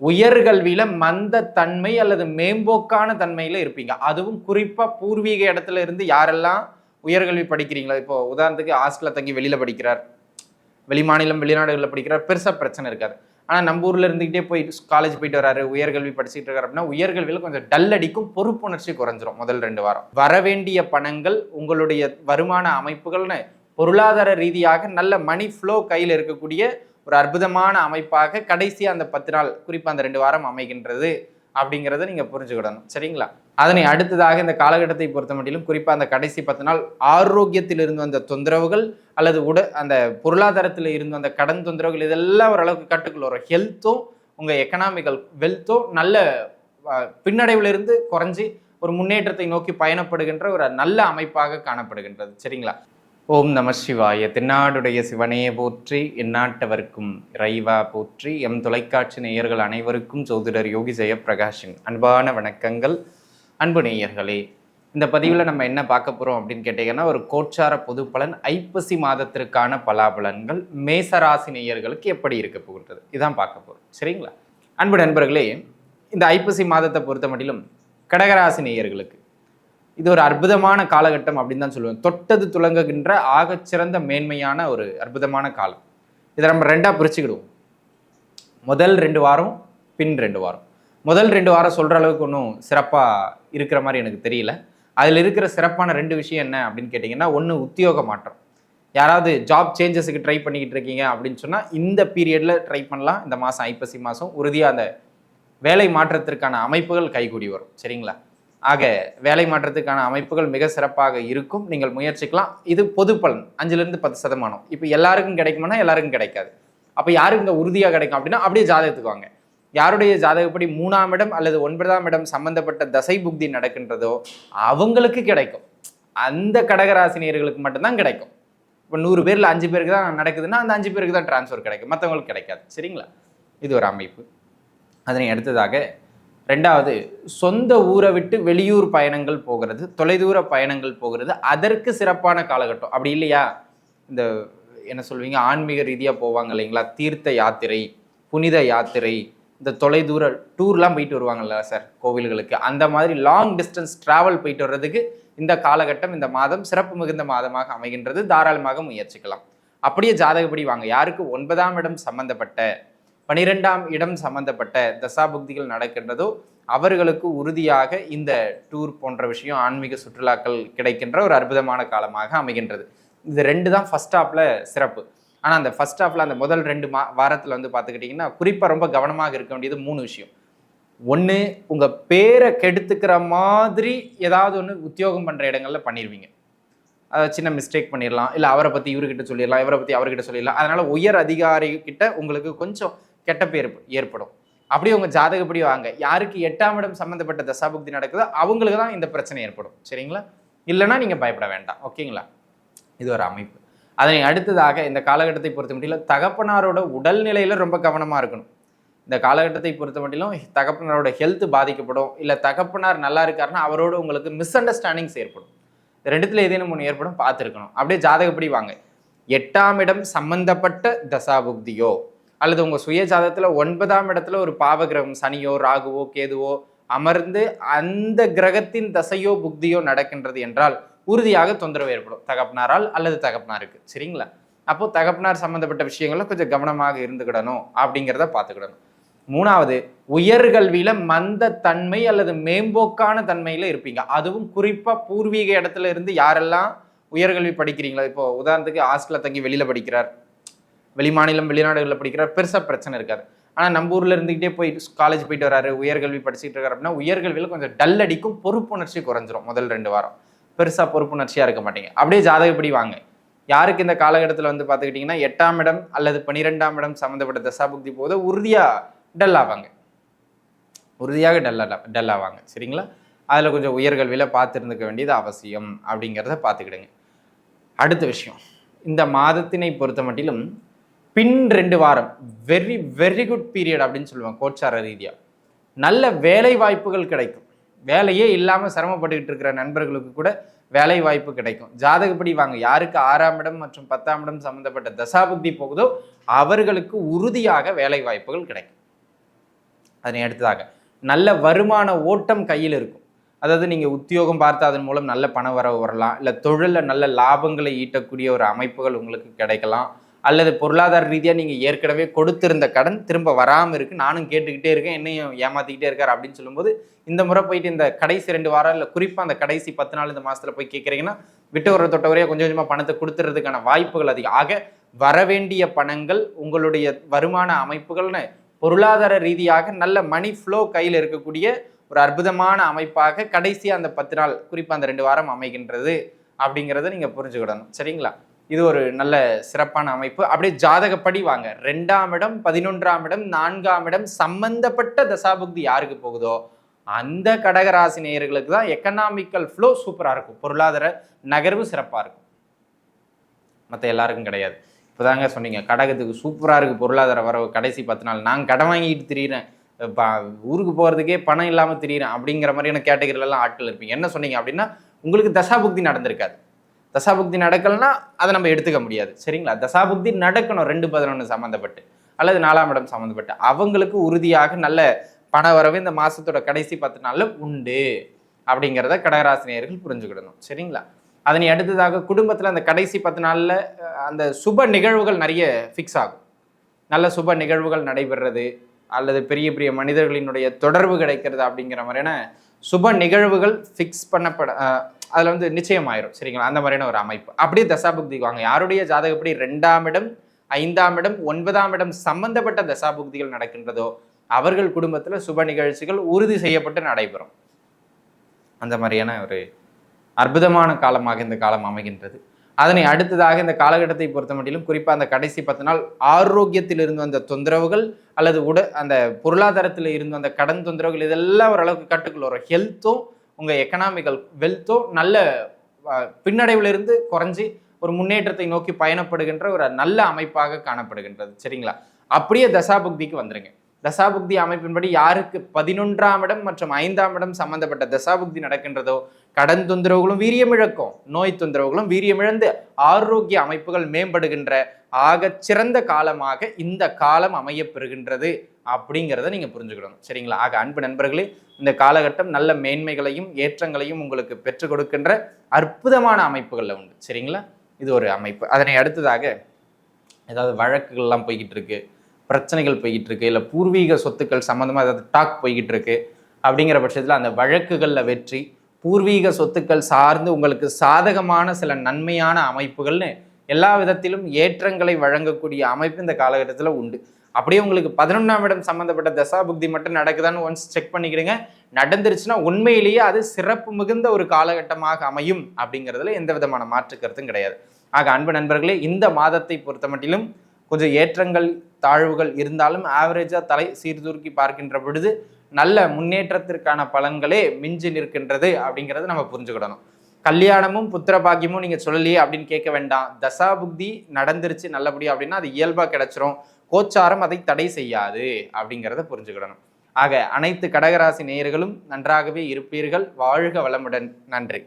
உயர்கல்வியில மந்த தன்மை அல்லது மேம்போக்கான தன்மையில இருப்பீங்க. அதுவும் குறிப்பா பூர்வீக இடத்துல இருந்து யாரெல்லாம் உயர்கல்வி படிக்கிறீங்களோ இப்போ உதாரணத்துக்கு ஹாஸ்டல்ல தங்கி வெளியில படிக்கிறார். வெளிமாநிலம் வெளிநாடுகளில் படிக்கிறார் பெருசா பிரச்சனை இருக்காது. ஆனா நம்ம ஊர்ல இருந்துகிட்டே போய் காலேஜ் போயிட்டு வராரு உயர்கல்வி படிச்சுட்டு இருக்காரு அப்படின்னா உயர்கல்வியில கொஞ்சம் டல் அடிக்கும் பொறுப்புணர்ச்சி குறைஞ்சிரும் முதல் ரெண்டு வாரம். வரவேண்டிய பணங்கள் உங்களுடைய வருமான அமைப்புகள்னு பொருளாதார ரீதியாக நல்ல மணி ஃப்ளோ கையில் இருக்கக்கூடிய ஒரு அற்புதமான அமைப்பாக கடைசியாக அந்த பத்து நாள் குறிப்பாக அந்த ரெண்டு வாரம் அமைகின்றது அப்படிங்கிறத நீங்கள் புரிஞ்சுக்கிடணும். சரிங்களா? அதனை அடுத்ததாக இந்த காலகட்டத்தை பொறுத்த மட்டிலும் குறிப்பாக அந்த கடைசி பத்து நாள் ஆரோக்கியத்தில் இருந்து வந்த தொந்தரவுகள் அல்லது உட அந்த பொருளாதாரத்தில் இருந்து வந்த கடன் தொந்தரவுகள் இதெல்லாம் ஓரளவுக்கு கட்டுக்குள்ள வரும். ஹெல்த்தும் உங்கள் எக்கனாமிக்கல் வெல்த்தும் நல்ல பின்னடைவிலிருந்து குறைஞ்சி ஒரு முன்னேற்றத்தை நோக்கி பயணப்படுகின்ற ஒரு நல்ல அமைப்பாக காணப்படுகின்றது. சரிங்களா? ஓம் நம சிவாய. தென்னாடுடைய சிவனையே போற்றி எந்நாட்டவர்க்கும் இறைவா போற்றி எம் தொலைக்காட்சி நேயர்கள் அனைவருக்கும் ஜோதிடர் யோகி ஜெயப்பிரகாஷின் அன்பான வணக்கங்கள். அன்பு நேயர்களே இந்த பதிவில் நம்ம என்ன பார்க்க போகிறோம் அப்படின்னு கேட்டீங்கன்னா ஒரு கோச்சார பொது பலன் ஐப்பசி மாதத்திற்கான பலாபலன்கள் மேசராசி நேயர்களுக்கு எப்படி இருக்க போகிறது இதான் பார்க்க போகிறோம் சரிங்களா? அன்பு நண்பர்களே இந்த ஐப்பசி மாதத்தை பொறுத்த மட்டிலும் கடகராசி நேயர்களுக்கு இது ஒரு அற்புதமான காலகட்டம் அப்படின்னு தான் சொல்லுவேன். தொட்டது துலங்குகின்ற ஆகச்சிறந்த மேன்மையான ஒரு அற்புதமான காலம். இதை நம்ம ரெண்டாக பிரிச்சுக்கிடுவோம். முதல் ரெண்டு வாரம் பின் ரெண்டு வாரம். முதல் ரெண்டு வாரம் சொல்கிற அளவுக்கு ஒன்றும் சிறப்பாக இருக்கிற மாதிரி எனக்கு தெரியல. அதில் இருக்கிற சிறப்பான ரெண்டு விஷயம் என்ன அப்படின்னு கேட்டிங்கன்னா ஒன்று உத்தியோக மாற்றம். யாராவது ஜாப் சேஞ்சஸுக்கு ட்ரை பண்ணிக்கிட்டு இருக்கீங்க அப்படின்னு சொன்னால் இந்த பீரியடில் ட்ரை பண்ணலாம். இந்த மாதம் ஐப்பசி மாதம் உறுதியாக அந்த வேலை மாற்றத்திற்கான அமைப்புகள் கைகூடி வரும். சரிங்களா? ஆக வேலை மாற்றத்துக்கான அமைப்புகள் மிக சிறப்பாக இருக்கும். நீங்கள் முயற்சிக்கலாம். இது பொது பலன். அஞ்சுலேருந்து பத்து சதமானம். இப்போ எல்லாருக்கும் கிடைக்குமானா எல்லாருக்கும் கிடைக்காது. அப்போ யாருக்கு இங்கே உறுதியாக கிடைக்கும் அப்படின்னா அப்படியே ஜாதகத்துக்கு வாங்க. யாருடைய ஜாதகப்படி மூணாம் இடம் அல்லது ஒன்பதாம் இடம் சம்பந்தப்பட்ட தசை புக்தி நடக்கின்றதோ அவங்களுக்கு கிடைக்கும். அந்த கடகராசினியர்களுக்கு மட்டும்தான் கிடைக்கும். இப்போ நூறு பேரில் அஞ்சு பேருக்கு தான் நடக்குதுன்னா அந்த அஞ்சு பேருக்கு தான் டிரான்ஸ்ஃபர் கிடைக்கும். மற்றவங்களுக்கு கிடைக்காது. சரிங்களா? இது ஒரு அமைப்பு. அதனை அடுத்ததாக ரெண்டாவது சொந்த ஊரை விட்டு வெளியூர் பயணங்கள் போகிறது தொலைதூர பயணங்கள் போகிறது அதற்கு சிறப்பான காலகட்டம். அப்படி இல்லையா? இந்த என்ன சொல்வீங்க ஆன்மீக ரீதியாக போவாங்க இல்லைங்களா? தீர்த்த யாத்திரை புனித யாத்திரை இந்த தொலைதூர டூர்லாம் போயிட்டு வருவாங்கல்ல சார் கோவில்களுக்கு. அந்த மாதிரி லாங் டிஸ்டன்ஸ் ட்ராவல் போயிட்டு வர்றதுக்கு இந்த காலகட்டம் இந்த மாதம் சிறப்பு மிகுந்த மாதமாக அமைகின்றது. தாராளமாக முயற்சிக்கலாம். அப்படியே ஜாதகப்படி வாங்க. யாருக்கு ஒன்பதாம் இடம் சம்பந்தப்பட்ட பனிரெண்டாம் இடம் சம்பந்தப்பட்ட தசாபுக்திகள் நடக்கின்றதோ அவர்களுக்கு உறுதியாக இந்த டூர் போன்ற விஷயம் ஆன்மீக சுற்றுலாக்கள் கிடைக்கின்ற ஒரு அற்புதமான காலமாக அமைகின்றது. இது ரெண்டு தான் ஃபர்ஸ்ட் ஹாஃப்ல சிறப்பு. ஆனால் அந்த ஃபர்ஸ்ட் ஹாஃப்ல அந்த முதல் ரெண்டு மா வாரத்தில் வந்து பார்த்துக்கிட்டிங்கன்னா குறிப்பாக ரொம்ப கவனமாக இருக்க வேண்டியது மூணு விஷயம். ஒன்று உங்கள் பேரை கெடுத்துக்கிற மாதிரி ஏதாவது ஒன்று உத்தியோகம் பண்ணுற இடங்களில் பண்ணிடுவீங்க அதை சின்ன மிஸ்டேக் பண்ணிடலாம் இல்லை அவரை பற்றி இவர்கிட்ட சொல்லிடலாம் இவரை பற்றி அவர்கிட்ட சொல்லிடலாம் அதனால் உயர் அதிகாரி கிட்ட உங்களுக்கு கொஞ்சம் கெட்ட பேர் ஏற்படும். அப்படியே உங்கள் ஜாதகப்படி வாங்க. யாருக்கு எட்டாம் இடம் சம்மந்தப்பட்ட தசாபுக்தி நடக்குதோ அவங்களுக்கு தான் இந்த பிரச்சனை ஏற்படும். சரிங்களா? இல்லைன்னா நீங்கள் பயப்பட வேண்டாம். ஓகேங்களா? இது ஒரு அமைப்பு. அதனை அடுத்ததாக இந்த காலகட்டத்தை பொறுத்த மட்டும் தகப்பனாரோட உடல்நிலையில ரொம்ப கவனமாக இருக்கணும். இந்த காலகட்டத்தை பொறுத்த மட்டிலும் தகப்பனாரோட ஹெல்த் பாதிக்கப்படும். இல்லை தகப்பனார் நல்லா இருக்காருன்னா அவரோட உங்களுக்கு மிஸ் அண்டர்ஸ்டாண்டிங்ஸ் ஏற்படும். இது ரெண்டுத்துல ஏதேனும் ஒன்று ஏற்படும் பார்த்துருக்கணும். அப்படியே ஜாதகப்படி வாங்க. எட்டாம் இடம் சம்பந்தப்பட்ட தசாபுக்தியோ அல்லது உங்கள் சுய ஜாதத்தில் ஒன்பதாம் இடத்துல ஒரு பாவகிரகம் சனியோ ராகுவோ கேதுவோ அமர்ந்து அந்த கிரகத்தின் தசையோ புக்தியோ நடக்கின்றது என்றால் உறுதியாக தொந்தரவு ஏற்படும். தகப்பனாரால் அல்லது தகப்பனாருக்கு. சரிங்களா? அப்போ தகப்பனார் சம்மந்தப்பட்ட விஷயங்கள்ல கொஞ்சம் கவனமாக இருந்துக்கிடணும் அப்படிங்கிறத பார்த்துக்கிடணும். மூணாவது உயர்கல்வியில் மந்த தன்மை அல்லது மேம்போக்கான தன்மையில் இருப்பீங்க. அதுவும் குறிப்பாக பூர்வீக இடத்துல இருந்து யாரெல்லாம் உயர்கல்வி படிக்கிறீங்களோ இப்போ உதாரணத்துக்கு ஹாஸ்டலில் தங்கி வெளியில் படிக்கிறார். வெளிமாநிலம் வெளிநாடுகளில் படிக்கிற பெருசாக பிரச்சனை இருக்காது. ஆனால் நம்ம ஊரில் இருந்துக்கிட்டே போய் காலேஜ் போயிட்டு வராரு உயர்கல்வி படிச்சுட்டு இருக்காரு அப்படின்னா உயர்கல்வியில் கொஞ்சம் டல் அடிக்கும் பொறுப்புணர்ச்சி குறைஞ்சிரும் முதல் ரெண்டு வாரம். பெருசாக பொறுப்புணர்ச்சியாக இருக்க மாட்டீங்க. அப்படியே ஜாதகப்படி வாங்க. யாருக்கு இந்த காலகட்டத்தில் வந்து பார்த்துக்கிட்டிங்கன்னா எட்டாம் இடம் அல்லது பன்னிரெண்டாம் இடம் சம்மந்தப்பட்ட தசாபுக்தி போது உறுதியாக டல் ஆவாங்க. உறுதியாக டல் டல் ஆவாங்க. சரிங்களா? அதில் கொஞ்சம் உயர்கல்வியில் பார்த்துருந்துக்க வேண்டியது அவசியம் அப்படிங்கிறத பார்த்துக்கிடுங்க. அடுத்த விஷயம். இந்த மாதத்தினை பொறுத்த மட்டிலும் பின் ரெண்டு வாரம். வெரி வெரி குட் பீரியட் அப்படின்னு சொல்லுவாங்க கோச்சார ரீதியாக நல்ல வேலை வாய்ப்புகள் கிடைக்கும். வேலையே இல்லாமல் சிரமப்பட்டுக்கிட்டு இருக்கிற நண்பர்களுக்கு கூட வேலை வாய்ப்பு கிடைக்கும். ஜாதகப்படி வாங்க யாருக்கு ஆறாம் இடம் மற்றும் பத்தாம் இடம் சம்மந்தப்பட்ட தசாபுக்தி போகுதோ அவர்களுக்கு உறுதியாக வேலை வாய்ப்புகள் கிடைக்கும். அதனை அடுத்ததாக நல்ல வருமான ஓட்டம் கையில் இருக்கும். அதாவது நீங்கள் உத்தியோகம் பார்த்து அதன் மூலம் நல்ல பண வரவு வரலாம் இல்லை தொழிலில் நல்ல லாபங்களை ஈட்டக்கூடிய ஒரு அமைப்புகள் உங்களுக்கு கிடைக்கலாம். அல்லது பொருளாதார ரீதியாக நீங்கள் ஏற்கனவே கொடுத்திருந்த கடன் திரும்ப வராமல் இருக்குது நானும் கேட்டுக்கிட்டே இருக்கேன் என்னையும் ஏமாற்றிக்கிட்டே இருக்கார் அப்படின்னு சொல்லும்போது இந்த முறை போயிட்டு இந்த கடைசி ரெண்டு வாரம் இல்லை குறிப்பாக அந்த கடைசி பத்து நாள் இந்த மாதத்தில் போய் கேட்குறீங்கன்னா விட்டு வர தொட்டவரையாக கொஞ்சம் கொஞ்சமாக பணத்தை கொடுத்துறதுக்கான வாய்ப்புகள் அதிகம். ஆக வரவேண்டிய பணங்கள் உங்களுடைய வருமான அமைப்புகள்னு பொருளாதார ரீதியாக நல்ல மணி ஃப்ளோ கையில் இருக்கக்கூடிய ஒரு அற்புதமான அமைப்பாக கடைசியாக அந்த பத்து நாள் குறிப்பாக அந்த ரெண்டு வாரம் அமைகின்றது அப்படிங்கிறத நீங்கள் புரிஞ்சுக்கிடணும். சரிங்களா? இது ஒரு நல்ல சிறப்பான அமைப்பு. அப்படியே ஜாதகப்படி வாங்க. ரெண்டாம் இடம் பதினொன்றாம் இடம் நான்காம் இடம் சம்பந்தப்பட்ட தசாபுக்தி யாருக்கு போகுதோ அந்த கடகராசி நேயர்களுக்கு தான் எக்கனாமிக்கல் ஃப்ளோ சூப்பராக இருக்கும். பொருளாதார நகர்வு சிறப்பாக இருக்கும். மற்ற எல்லாருக்கும் கிடையாது. இப்போதாங்க சொன்னீங்க கடகத்துக்கு சூப்பராக இருக்குது பொருளாதார வரவு. கடைசி பத்து நாள் நான் கடன் வாங்கிட்டு திரியிறேன். இப்போ ஊருக்கு போகிறதுக்கே பணம் இல்லாமல் திரியிறேன் அப்படிங்கிற மாதிரியான கேட்டகரியிலலாம் ஆட்கள் இருப்பீங்க. என்ன சொன்னீங்க அப்படின்னா உங்களுக்கு தசாபுக்தி நடந்திருக்காது. தசாபுக்தி நடக்கலைன்னா அதை நம்ம எடுத்துக்க முடியாது. சரிங்களா? தசாபுக்தி நடக்கணும் ரெண்டு பதினொன்று சம்மந்தப்பட்டு அல்லது நாலாம் இடம் சம்மந்தப்பட்டு அவங்களுக்கு உறுதியாக நல்ல பண வரவு இந்த மாதத்தோட கடைசி பத்து நாளில் உண்டு அப்படிங்கிறத கடகராசினியர்கள் புரிஞ்சுக்கிடணும். சரிங்களா? அதனை அடுத்ததாக குடும்பத்தில் அந்த கடைசி பத்து நாளில் அந்த சுப நிகழ்வுகள் நிறைய ஃபிக்ஸ் ஆகும். நல்ல சுப நிகழ்வுகள் நடைபெறுறது அல்லது பெரிய பெரிய மனிதர்களினுடைய தொடர்பு கிடைக்கிறது அப்படிங்கிற மாதிரியான சுப நிகழ்வுகள் ஃபிக்ஸ் பண்ணப்பட அதில் வந்து நிச்சயமாயிரும் சரிங்களா? அந்த மாதிரியான ஒரு அமைப்பு. அப்படியே தசாபுக்திக்கு வாங்க. யாருடைய ஜாதகப்படி ரெண்டாம் இடம் ஐந்தாம் இடம் ஒன்பதாம் இடம் சம்பந்தப்பட்ட தசாபுக்திகள் நடக்கின்றதோ அவர்கள் குடும்பத்தில் சுப நிகழ்ச்சிகள் உறுதி செய்யப்பட்டு நடைபெறும். அந்த மாதிரியான ஒரு அற்புதமான காலமாக இந்த காலம் அமைகின்றது. அதனை அடுத்ததாக இந்த காலகட்டத்தை பொறுத்த மட்டிலும் குறிப்பாக அந்த கடைசி பத்து நாள் ஆரோக்கியத்தில் இருந்து வந்த தொந்தரவுகள் அல்லது உட அந்த பொருளாதாரத்தில் இருந்து வந்த கடன் தொந்தரவுகள் இதெல்லாம் ஓரளவுக்கு கட்டுக்குள்ள வரும். ஹெல்த்தும் உங்கள் எக்கனாமிக்கல் வெல்த்தும் நல்ல பின்னடைவிலிருந்து குறைஞ்சி ஒரு முன்னேற்றத்தை நோக்கி பயணப்படுகின்ற ஒரு நல்ல அமைப்பாக காணப்படுகின்றது. சரிங்களா? அப்படியே தசாபுக்திக்கு வந்துருங்க. தசாபுக்தி அமைப்பின்படி யாருக்கு பதினொன்றாம் இடம் மற்றும் ஐந்தாம் இடம் சம்பந்தப்பட்ட தசாபுக்தி நடக்கின்றதோ கடன் தொந்தரவுகளும் வீரியமிழக்கும் நோய் தொந்தரவுகளும் வீரியமிழந்து ஆரோக்கிய அமைப்புகள் மேம்படுகின்ற ஆக சிறந்த காலமாக இந்த காலம் அமையப்பெறுகின்றது அப்படிங்கிறத நீங்கள் புரிஞ்சுக்கணும். சரிங்களா? ஆக அன்பு நண்பர்களே இந்த காலகட்டம் நல்ல மேன்மைகளையும் ஏற்றங்களையும் உங்களுக்கு பெற்றுக் கொடுக்கின்ற அற்புதமான அமைப்புகளில் உண்டு. சரிங்களா? இது ஒரு அமைப்பு. அதனை அடுத்ததாக ஏதாவது வழக்குகள்லாம் போய்கிட்டு இருக்கு பிரச்சனைகள் போய்கிட்டு இருக்கு இல்லை பூர்வீக சொத்துக்கள் சம்மந்தமாக ஏதாவது டாக் போய்கிட்டு இருக்கு அப்படிங்கிற பட்சத்தில் அந்த வழக்குகளில் வெற்றி பூர்வீக சொத்துக்கள் சார்ந்து உங்களுக்கு சாதகமான சில நன்மையான அமைப்புகள்னு எல்லா விதத்திலும் ஏற்றங்களை வழங்கக்கூடிய அமைப்பு இந்த காலகட்டத்தில் உண்டு. அப்படியே உங்களுக்கு பதினொன்றாம் இடம் சம்மந்தப்பட்ட தசா புக்தி மட்டும் நடக்குதான்னு ஒன்ஸ் செக் பண்ணிக்கிடுங்க நடந்துருச்சுன்னா உண்மையிலேயே அது சிறப்பு மிகுந்த ஒரு காலகட்டமாக அமையும் அப்படிங்கிறதுல எந்த விதமான மாற்று கருத்தும் கிடையாது. ஆக அன்பு நண்பர்களே இந்த மாதத்தை பொறுத்த மட்டிலும் கொஞ்சம் ஏற்றங்கள் தாழ்வுகள் இருந்தாலும் ஆவரேஜாக தலை சீர்தூக்கி பார்க்கின்ற பொழுது நல்ல முன்னேற்றத்திற்கான பலன்களே மிஞ்சி நிற்கின்றது அப்படிங்கிறத நம்ம புரிஞ்சுக்கிடணும். கல்யாணமும் புத்திர பாக்கியமும் நீங்கள் சொல்லலையே அப்படின்னு கேட்க வேண்டாம். தசா புக்தி நடந்துருச்சு நல்லபடியா அப்படின்னா அது இயல்பாக கிடைச்சிரும். கோச்சாரம் அதை தடை செய்யாது அப்படிங்கிறத புரிஞ்சுக்கிடணும். ஆக அனைத்து கடகராசி நேயர்களும் நன்றாகவே இருப்பீர்கள். வாழ்க வளமுடன். நன்றி.